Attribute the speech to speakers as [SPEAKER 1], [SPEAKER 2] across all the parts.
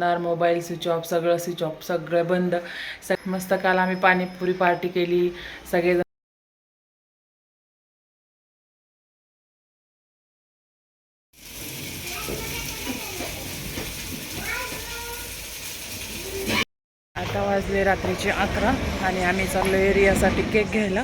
[SPEAKER 1] करणार mobile switch off सगळं switch off सगळं बंद. सग मस्त काल आम्ही पाणीपुरी पार्टी केली सगळेजण आता वाजले रात्रीचे अकरा आणि आम्ही चाललो एरियासाठी केक घ्यायला.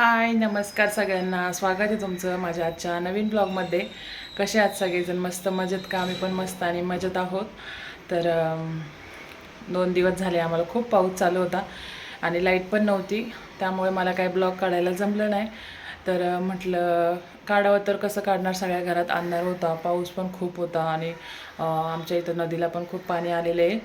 [SPEAKER 1] हाय नमस्कार सगळ्यांना. स्वागत आहे तुमचं माझ्या आजच्या नवीन ब्लॉगमध्ये. कसे आहात सगळेजण? मस्त मजेत का? आम्ही पण मस्त आणि मजेत आहोत. तर दोन दिवस झाले आम्हाला खूप पाऊस चालू होता आणि लाइट पण नव्हती. त्यामुळे मला काही ब्लॉग काढायला जमलं नाही. तर म्हटलं काढावं तर कसं काढणार? सगळ्या घरात आणणार होता पाऊस पण खूप होता आणि आमच्या इथं नदीला पण खूप पाणी आलेलं आहे.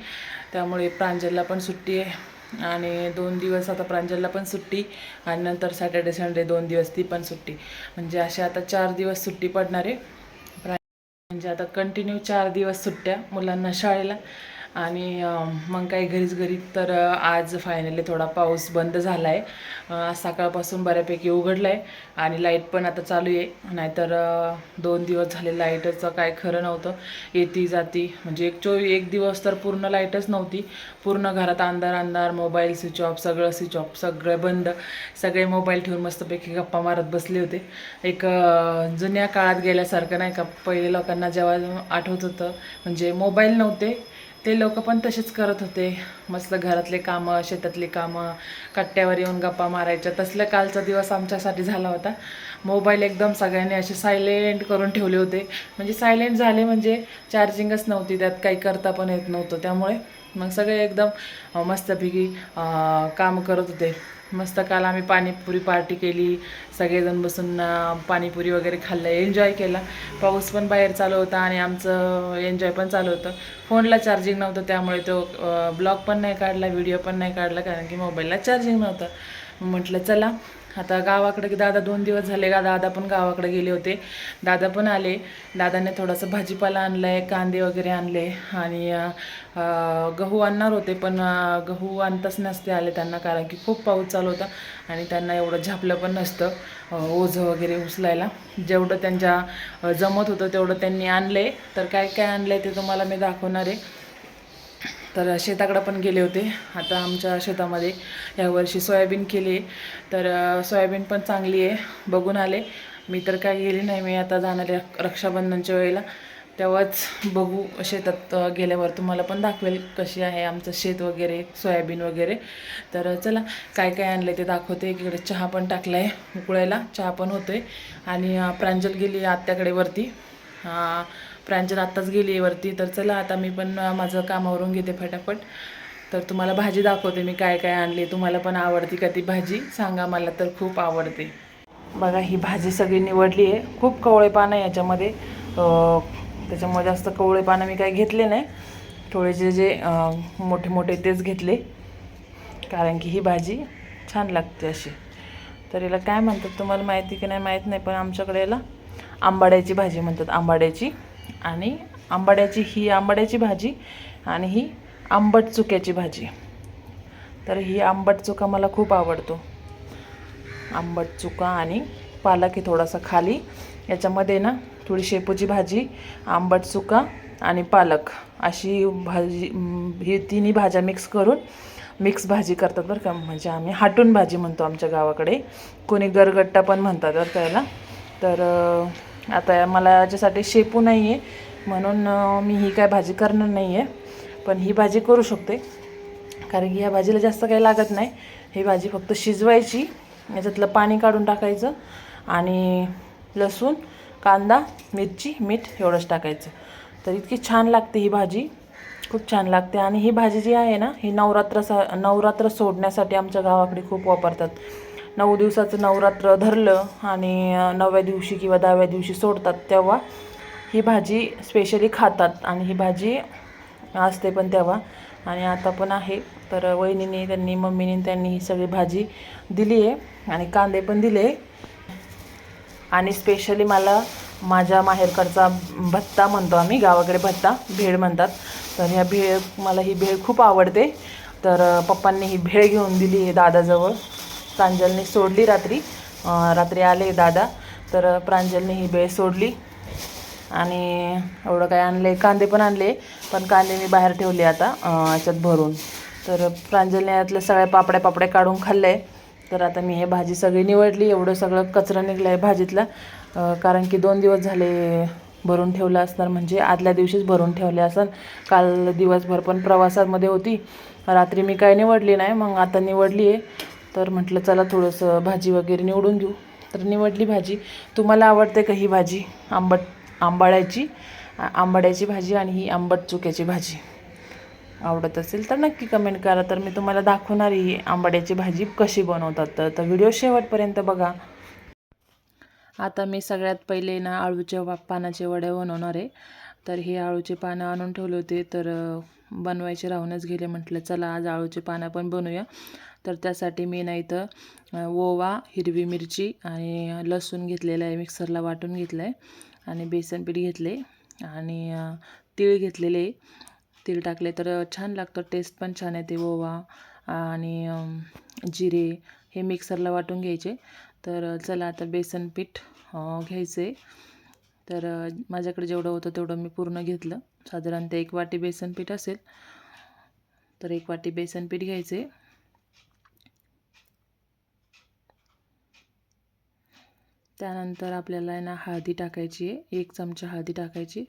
[SPEAKER 1] त्यामुळे प्रांजलला पण सुट्टी आहे. आणि दोन दिवस आता प्रांजलला पण सुट्टी आणि नंतर सॅटर्डे संडे दोन दिवस ती पण सुट्टी. म्हणजे असे आता चार दिवस सुट्टी पडणार. आहे म्हणजे आता कंटिन्यू चार दिवस सुट्ट्या मुलांना शाळेला. आणि मग काही घरीच घरी तर आज फायनली थोडा पाऊस बंद झाला आहे सकाळपासून बऱ्यापैकी उघडला आहे आणि लाइट पण आता चालू आहे. नाहीतर दोन दिवस झाले लाईटचं काय खरं नव्हतं. येती जाती म्हणजे एक चो एक दिवस तर पूर्ण लाईटच नव्हती. पूर्ण घरात अंधार अंधार मोबाईल स्विच ऑफ सगळं स्विच ऑफ सगळं बंद. सगळे मोबाईल ठेवून मस्तपैकी गप्पा मारत बसले होते. एक जुन्या काळात गेल्यासारखं नाही का पहिले लोकांना जेव्हा आठवत होतं म्हणजे मोबाईल नव्हते. ते लोक पण तसेच करत होते. मस्त घरातले कामं शेतातली कामं कट्ट्यावर येऊन गप्पा मारायच्या. तसल्या कालचा दिवस आमच्यासाठी झाला होता. मोबाईल एकदम सगळ्यांनी असे सायलेंट करून ठेवले होते. म्हणजे सायलेंट झाले म्हणजे चार्जिंगच नव्हती त्यात काही करता पण येत नव्हतं. त्यामुळे मग सगळे एकदम मस्तपैकी काम करत होते. मस्त काल आम्ही पाणीपुरी पार्टी केली. सगळेजण बसून पाणीपुरी वगैरे खाल्लं एन्जॉय केला. पाऊस पण बाहेर चालू होता आणि आमचं एन्जॉय पण चालू होतं. फोनला चार्जिंग नव्हतं त्यामुळे तो ब्लॉग पण नाही काढला व्हिडिओ पण नाही काढला कारण की मोबाईलला चार्जिंग नव्हतं. म्हटलं चला आता गावाकडे दादा दोन दिवस झाले का दादा पण गावाकडे गेले होते. दादा पण आले. दादाने थोडंसं भाजीपाला आणला आहे कांदे वगैरे आणले आणि गहू आणणार होते पण गहू आणताच नसते आले त्यांना कारण की खूप पाऊस चालू होता आणि त्यांना एवढं झापलं पण नसतं ओझं वगैरे उचलायला. जेवढं त्यांच्या जमत होतं तेवढं त्यांनी आणले. तर काय काय आणलं ते तुम्हाला मी दाखवणार आहे. तर शेताकडं पण गेले होते. आता आमच्या शेतामध्ये यावर्षी सोयाबीन केली तर सोयाबीन पण चांगली आहे. बघून आले. मी तर काय गेली नाही. मी आता जाणार रक्षाबंधनच्या वेळेला. तेव्हाच बघू शेतात गेल्यावर तुम्हाला पण दाखवेल कशी आहे आमचं शेत वगैरे सोयाबीन वगैरे. तर चला काय काय आणलं ते दाखवते. इकडे चहा पण टाकला आहे उकळायला. चहा पण होतो आहे आणि प्रांजल गेली आत्याकडे वरती. प्रांजल आत्ताच गेली आहे वरती. तर चला आता मी पण माझं कामावरून घेते फटाफट. तर तुम्हाला भाजी दाखवते मी काय काय आणली तुम्हाला पण आवडती का ती भाजी? सांगा मला तर खूप आवडते. बघा ही भाजी सगळी निवडली आहे. खूप कवळे पानं आहे याच्यामध्ये. त्याच्यामुळे जास्त कवळे पानं मी काही घेतले नाही. थोडेसे जे मोठे मोठे तेच घेतले. कारण की ही भाजी छान लागते अशी. तर याला काय म्हणतात तुम्हाला माहिती की नाही माहीत नाही पण आमच्याकडे याला आंबाड्याची भाजी म्हणतात. आंबाड्याची. आणि आंबाड्याची ही आंबाड्याची भाजी आणि ही आंबट चुक्याची भाजी. तर ही आंबट चुका मला खूप आवडतो. आंबट चुका आणि पालक हे थोडासा खाली. याच्यामध्ये ना थोडी शेपूची भाजी आंबट चुका आणि पालक. अशी भाजी ही तिन्ही भाज्या मिक्स करून मिक्स भाजी करतात बरं का. म्हणजे आम्ही हाटून भाजी म्हणतो आमच्या गावाकडे. कोणी गरगट्टा पण म्हणतात बरं त्याला तर आता मला याच्यासाठी शेपू नाही आहे म्हणून मी ही काय भाजी करणार नाही आहे पण ही भाजी करू शकते. कारण की ह्या भाजीला जास्त काही लागत नाही. ही भाजी फक्त शिजवायची. याच्यातलं पाणी काढून टाकायचं. आणि लसूण कांदा मिरची मीठ एवढंच टाकायचं. तर इतकी छान लागते ही भाजी. खूप छान लागते. आणि ही भाजी जी आहे ना ही नवरात्र सा नवरात्र सोडण्यासाठी आमच्या गावाकडे खूप वापरतात. नऊ दिवसाचं नवरात्र धरलं आणि नवव्या दिवशी किंवा दहाव्या दिवशी सोडतात तेव्हा ही भाजी स्पेशली खातात आणि ही भाजी असते पण तेव्हा. आणि आता पण आहे. तर वहिनीने त्यांनी मम्मीने त्यांनी ही सगळी भाजी दिली आहे आणि कांदे पण दिले. आणि स्पेशली मला माझ्या माहेरकडचा भत्ता म्हणतो आम्ही गावाकडे भत्ता भेळ म्हणतात. तर ह्या भेळ मला ही भेळ खूप आवडते. तर पप्पांनी ही भेळ घेऊन दिली आहे दादाजवळ. प्रांजलने सोडली रात्री. रात्री आले दादा. तर प्रांजलने ही बेळ सोडली. आणि एवढं काय आणले कांदे पण आणले. पण कांदे मी बाहेर ठेवले आता याच्यात भरून. तर प्रांजलने यातल्या सगळ्या पापड्या पापड्या काढून खाल्ले तर आता मी हे भाजी सगळी निवडली. एवढं सगळं कचरा निघलं आहे भाजीतला कारण की दोन दिवस झाले भरून ठेवलं असणार. म्हणजे आदल्या दिवशीच भरून ठेवले असं काल दिवसभर पण प्रवासामध्ये होती. रात्री मी काय निवडली नाही. मग आता निवडली आहे तर म्हटलं चला थोडंसं भाजी वगैरे निवडून घेऊ. तर निवडली भाजी. तुम्हाला आवडते का ही भाजी? आंबट आंबाड्याची आंबाड्याची भाजी आणि ही आंबट चुक्याची भाजी. आवडत असेल तर नक्की कमेंट करा. तर मी तुम्हाला दाखवणार ही आंबाड्याची भाजी कशी बनवतात. तर तर व्हिडिओ शेवटपर्यंत बघा. आता मी सगळ्यात पहिले ना आळूच्या वा पानाचे वडे बनवणार आहे. तर हे आळूचे पानं आणून ठेवले होते. तर बनवायचे राहूनच गेले. म्हटलं चला आज आळूचे पानं पण बनवूया. तर त्यासाठी मी ना इथं ओवा हिरवी मिरची आणि लसूण घेतलेलं आहे मिक्सरला वाटून घेतलं आहे आणि बेसन पीठ घेतले आणि तीळ घेतलेले. तीळ टाकले तर छान लागतं टेस्ट पण छान येते ओवा आणि जिरे हे मिक्सरला वाटून घ्यायचे. तर चला आता बेसन पीठ घ्यायचे. तर माझ्याकडे जेवढं होतं तेवढं मी पूर्ण घेतलं. साधारणतः एक वाटी बेसन पीठ असेल तर एक वाटी बेसन पीठ घ्यायचे. त्यानंतर आपल्याला आहे ना हळदी टाकायची आहे. एक चमचा हळदी टाकायची.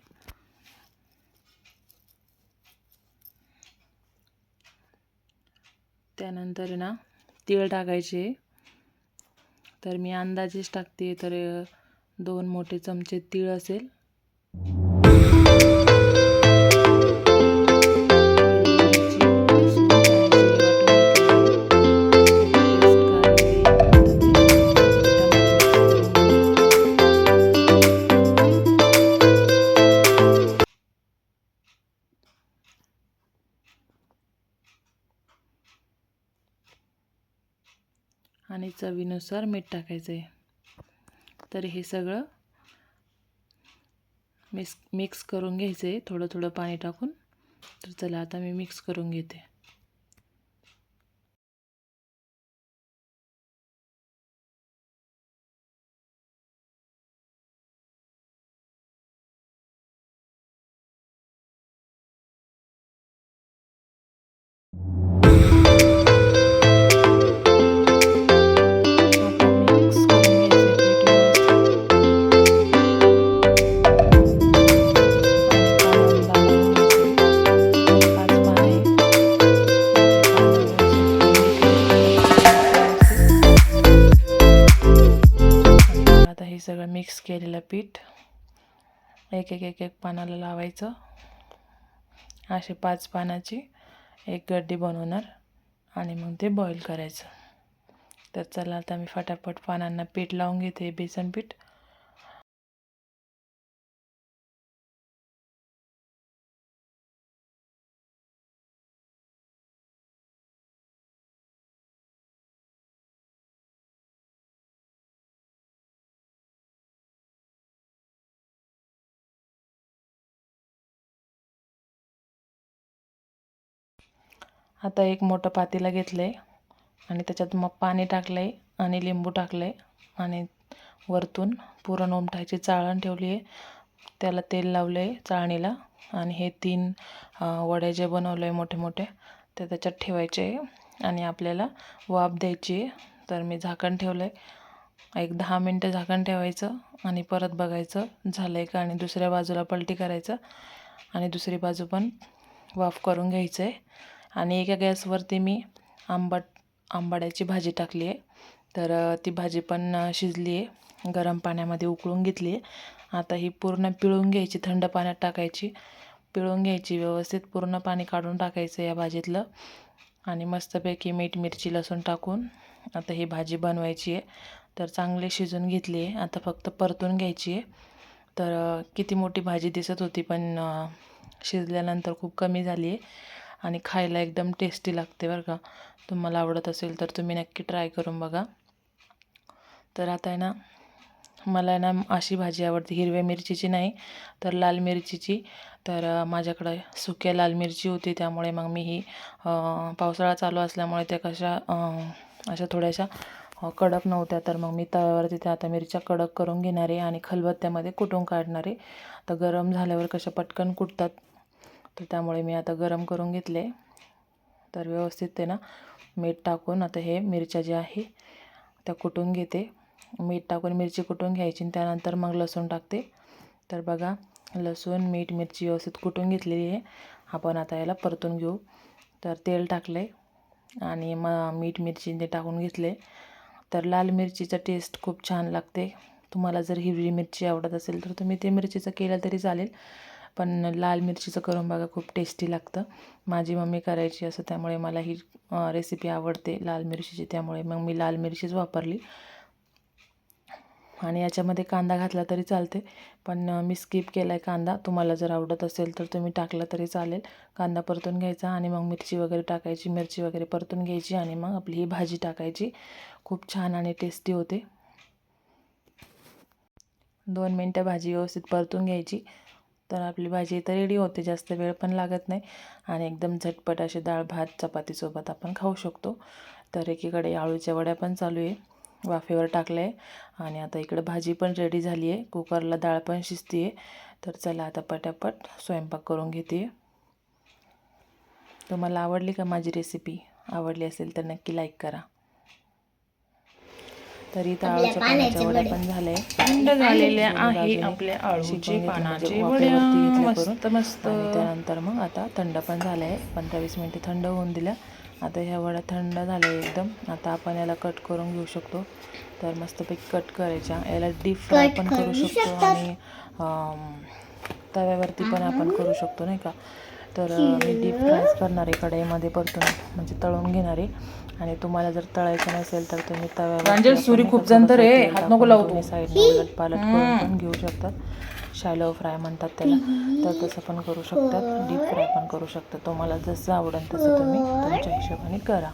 [SPEAKER 1] त्यानंतर ना तीळ टाकायचे. तर मी अंदाजेच टाकते तर दोन मोठे चमचे तीळ असेल. चवीनुसार मीठ टाकायचं आहे तर हे सगळं मिक्स मिक्स करून घ्यायचं आहे थोडं थोडं पाणी टाकून. तर चला आता मी मिक्स करून घेते. एक एक एक एक पानाला लावायचं. असे पाच पानाची एक गड्डी बनवणार आणि मग ते बॉईल करायचं. तर चला आता मी फटाफट पानांना पीठ लावून घेते बेसन पीठ. आता एक मोठं पातेलं घेतलं आहे आणि त्याच्यात मग पाणी टाकलं आहे आणि लिंबू टाकलं आहे आणि वरतून पुरण उमटायची चाळण ठेवली आहे. त्याला तेल लावलं आहे चाळणीला आणि हे तीन वड्या वडे जे बनवलं आहे मोठे मोठे ते त्याच्यात ठेवायचे आहे आणि आपल्याला वाफ द्यायची आहे. तर मी झाकण ठेवलं आहे एक दहा मिनटं झाकण ठेवायचं आणि परत बघायचं झालं आहे का आणि दुसऱ्या बाजूला पलटी करायचं आणि दुसरी बाजू पण वाफ करून घ्यायचं आहे आणि एका गॅसवरती मी आंबट आंबाड्याची भाजी टाकली आहे. तर ती भाजी पण शिजली आहे. गरम पाण्यामध्ये उकळून घेतली आहे. आता ही पूर्ण पिळून घ्यायची थंड पाण्यात टाकायची. पिळून घ्यायची व्यवस्थित पूर्ण पाणी काढून टाकायचं या भाजीतलं. आणि मस्तपैकी मीठ मिरची लसूण टाकून आता ही भाजी बनवायची आहे. तर चांगली शिजून घेतली आहे. आता फक्त परतून घ्यायची आहे. तर किती मोठी भाजी दिसत होती पण शिजल्यानंतर खूप कमी झाली आहे. आणि खायला एकदम टेस्टी लागते बरं का. तुम्हाला आवडत असेल तर तुम्ही नक्की ट्राय करून बघा. तर आता आहे ना मला ना अशी भाजी आवडते हिरव्या मिरचीची नाही तर लाल मिरचीची. तर माझ्याकडे सुक्या लाल मिरची होती त्यामुळे मग मी ही पावसाळा चालू असल्यामुळे त्या कशा अशा थोड्याशा कडक नव्हत्या. तर मग मी तव्यावरती त्या आता मिरच्या कडक करून घेणारे आणि खलबत्त्यामध्ये कुटून काढणारे. तर गरम झाल्यावर कशा पटकन कुटतात तर त्यामुळे मी आता गरम करून घेतले. तर व्यवस्थित ते ना मीठ टाकून आता हे मिरच्या ज्या आहे त्या कुटून घेते. मीठ टाकून मिरची कुटून घ्यायची आणि त्यानंतर मग लसूण टाकते. तर बघा लसूण मीठ मिरची व्यवस्थित कुटून घेतलेली आहे. आपण आता याला परतून घेऊ. तर तेल टाकले आणि मग मीठ मिरची ते टाकून घेतले. तर लाल मिरचीचं टेस्ट खूप छान लागते. तुम्हाला जर हिरवी मिरची आवडत असेल तर तुम्ही ते मिरचीचं केलं तरी चालेल. पण लाल मिरचीचं करून बघा खूप टेस्टी लागतं. माझी मम्मी करायची असं त्यामुळे मला ही रेसिपी आवडते लाल मिरचीची. त्यामुळे मग मी लाल मिरचीच वापरली. आणि याच्यामध्ये कांदा घातला तरी चालते. पण मी स्किप केला आहे कांदा. तुम्हाला जर आवडत असेल तर तुम्ही टाकला तरी चालेल. कांदा परतून घ्यायचा आणि मग मिरची वगैरे टाकायची. मिरची वगैरे परतून घ्यायची आणि मग आपली ही भाजी टाकायची. खूप छान आणि टेस्टी होते. दोन मिनटं भाजी व्यवस्थित परतून घ्यायची. तर आपली भाजी इथं रेडी होते जास्त वेळ पण लागत नाही. आणि एकदम झटपट असे डाळ भात चपातीसोबत आपण खाऊ शकतो. तर एकीकडे आळूच्या वड्या पण चालू आहे. वाफेवर टाकलं आहे आणि आता इकडे भाजी पण रेडी झाली आहे. कुकरला डाळ पण शिजती आहे. तर चला आता पटापट स्वयंपाक करून घेते. तुम्हाला आवडली का माझी रेसिपी आवडली असेल तर नक्की लाईक करा. तरी इथं आळूच्या पानाच्या वड्या पण झाल्या थंड झालेल्या आहे आपल्या आळूची पानाची वड्या. मस्त मस्त. त्यानंतर मग आता थंड पण झालं आहे पंधरा वीस मिनिटे थंड होऊन दिल्या. आता ह्या वड्या थंड झाल्या एकदम. आता आपण याला कट करून घेऊ शकतो. तर मस्तपैकी कट करायच्या. याला डीप फ्राय पण करू शकतो आणि तव्यावरती पण आपण करू शकतो नाही का? तर मी डीप फ्रायच करणार आहे कढईमध्ये परतून म्हणजे तळून घेणार. आहे आणि तुम्हाला जर तळायचं नसेल तर तुम्ही तव्यावर
[SPEAKER 2] सुरी खूप जंतर आहे. हात नको लावू तू.
[SPEAKER 1] साईडने उलट पालट करून पण घेऊ शकतात शॅलो फ्राय म्हणतात त्याला. तर तसं पण करू शकतात डीप फ्राय पण करू शकतात तुम्हाला जसं आवडेल तसं तुम्ही तुमच्या हिशोबाने करा.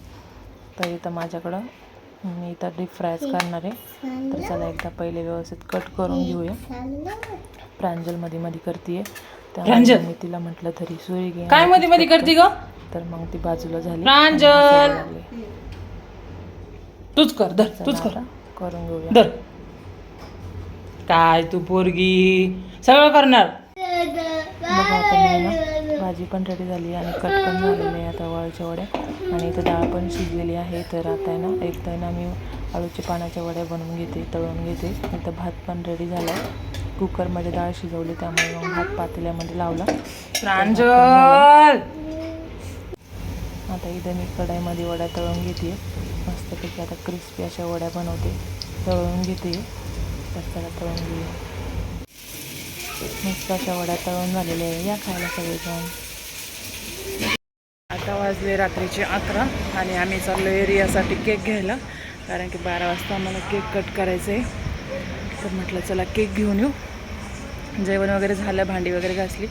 [SPEAKER 1] तर इथं माझ्याकडं मी इथं डीप फ्रायच करणार. आहे तर चला एकदा पहिले व्यवस्थित कट करून घेऊया. प्रांजलमध्ये मध्ये करते
[SPEAKER 2] प्रांजल?
[SPEAKER 1] मी तिला म्हटलं तरी सुरी घे.
[SPEAKER 2] काय मध्ये मध्ये करते ग?
[SPEAKER 1] तर मग ती बाजूला झाली.
[SPEAKER 2] प्रांजल!
[SPEAKER 1] आणि मसाले लागले.
[SPEAKER 2] तूच कर धर
[SPEAKER 1] चला
[SPEAKER 2] तूच कर.
[SPEAKER 1] आता करून घेऊया.
[SPEAKER 2] धर. काय तू पोरगी? सगळं करणार.
[SPEAKER 1] बघा आता मी ना भाजी पण रेडी झाली आणि कट पण झालेली आहे आता वळच्या वड्या. आणि इथं डाळ पण शिजलेली आहे. तर आता आहे ना एक तर ना मी आळूच्या पानाच्या वड्या बनवून घेते तळून घेते. इथं भात पण रेडी झाला कुकरमध्ये डाळ शिजवली त्यामुळे मग भात पातेल्यामध्ये लावला.
[SPEAKER 2] प्रांजल!
[SPEAKER 1] आता इथं मी कढईमध्ये वड्या तळून घेते. मस्तपैकी आता क्रिस्पी अशा वड्या बनवते. तळून घेते. तर चला तळून घेऊया. मस्त अशा वड्या तळून झालेल्या आहे. या खायला सगळेजण. आता वाजले रात्रीचे अकरा आणि आम्ही चाललो एरियासाठी केक घ्यायला. कारण की बारा वाजता आम्हाला केक कट करायचं आहे तर म्हटलं चला केक घेऊन येऊ. जेवण वगैरे झालं भांडी वगैरे घासली.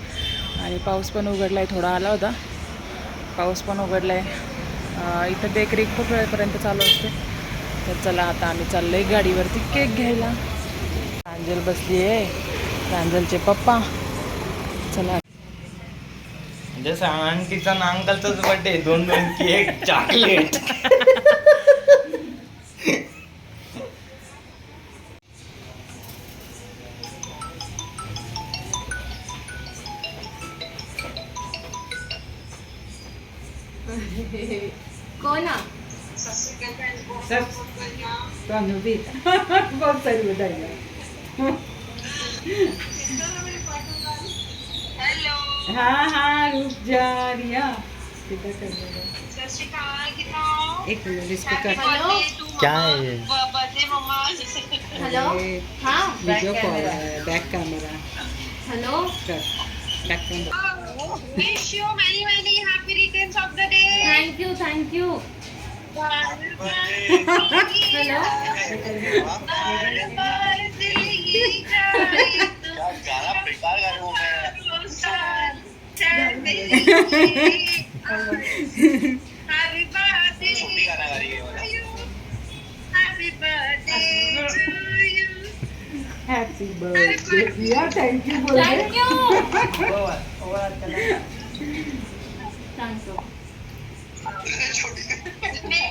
[SPEAKER 1] आणि पाऊस पण उघडला आहे थोडा आला होता. पाऊस पण उघडला आहे इथं बेकरी खूप वेळपर्यंत चालू असते. तर चला आता आम्ही चाललो आहे गाडीवरती केक घ्यायला. प्रांजल बसली आहे प्रांजलचे पप्पा. चला.
[SPEAKER 3] जसं आंटीचा अंकलचाच बर्थडे दोन दोन केक चॉकलेट
[SPEAKER 2] बहुत सारी बधाई हाँ हाँ रुक जा रिया कितना कर रहे हो? एक मिनट इसको कर
[SPEAKER 3] क्या है? ये?
[SPEAKER 4] हेलो हाँ.
[SPEAKER 2] वीडियो कॉल है बैक कैमरा
[SPEAKER 4] हेलो
[SPEAKER 2] कर back camera.
[SPEAKER 5] Thank you
[SPEAKER 4] thank you Hello
[SPEAKER 5] Happy birthday to you. Happy birthday to you.
[SPEAKER 2] Happy birthday Riya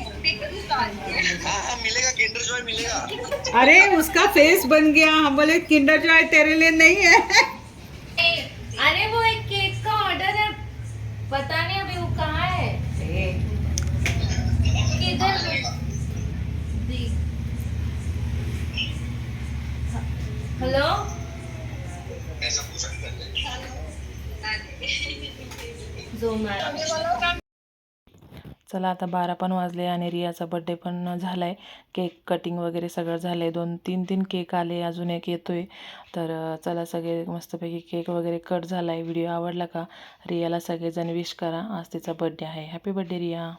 [SPEAKER 2] thank you बोल
[SPEAKER 4] थँक्यू थँक्यू
[SPEAKER 2] अरे उसका फेस बन गया। हम बोले किंडर जॉय तेरे लिए नहीं है।
[SPEAKER 4] अरे वो एक केक का ऑर्डर है। पता नहीं अभी वो कहाँ है। हेलो? जोमॅटो
[SPEAKER 1] चला आता बारा पण वाजले आणि रियाचा बड्डे पण झाला आहे केक कटिंग वगैरे सगळं झालं आहे दोन तीन तीन केक आले अजून एक येतो आहे तर चला सगळे मस्तपैकी केक वगैरे कट झाला आहे व्हिडिओ आवडला का? रियाला सगळेजण विश करा. आज तिचा बड्डे आहे. Happy birthday Riya.